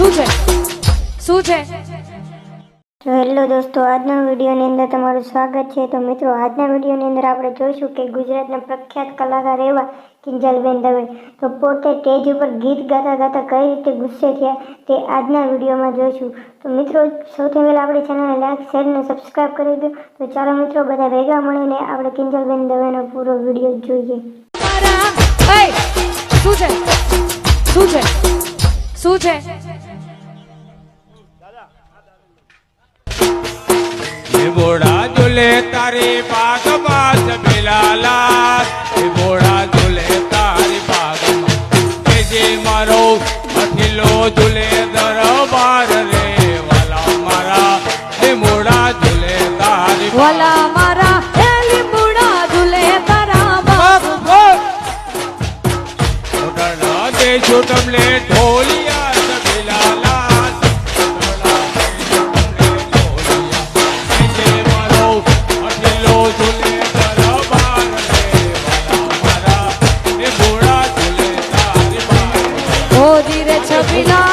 શું છે? તો હેલો દોસ્તો આજના વિડીયોની અંદર તમારું સ્વાગત છે. તો મિત્રો આજના વિડીયોની અંદર આપણે જોઈશું કે ગુજરાતના પ્રખ્યાત કલાકાર એવા કિંજલબેન દવે. તો પોતે સ્ટેજ ઉપર ગીત ગાતા ગાતા કઈ રીતે ગુસ્સે થયા તે આજના વિડીયોમાં જોઈશું. તો મિત્રો સૌથી પહેલાં આપણી ચેનલને લાઈક શેર અને સબસ્ક્રાઈબ કરી દો. તો ચાલો મિત્રો બધા ભેગા મળીને આપણે કિંજલબેન દવેનો પૂરો વીડિયો જોઈએ. શું છે? શું છે? શું છે? એ બોડા તારી પાગ પાસ બિલાલા એ બોડા તારી પાગ કે જે મારો અખિલો ઝૂલે દરબાર રે વાલા મારા. એ મોડા ઝૂલે તારી વલા મારા એ લીંબુડા ઝૂલે તારા બાપ. ઓડના દેશો તમને ઢોલી Love me, love me.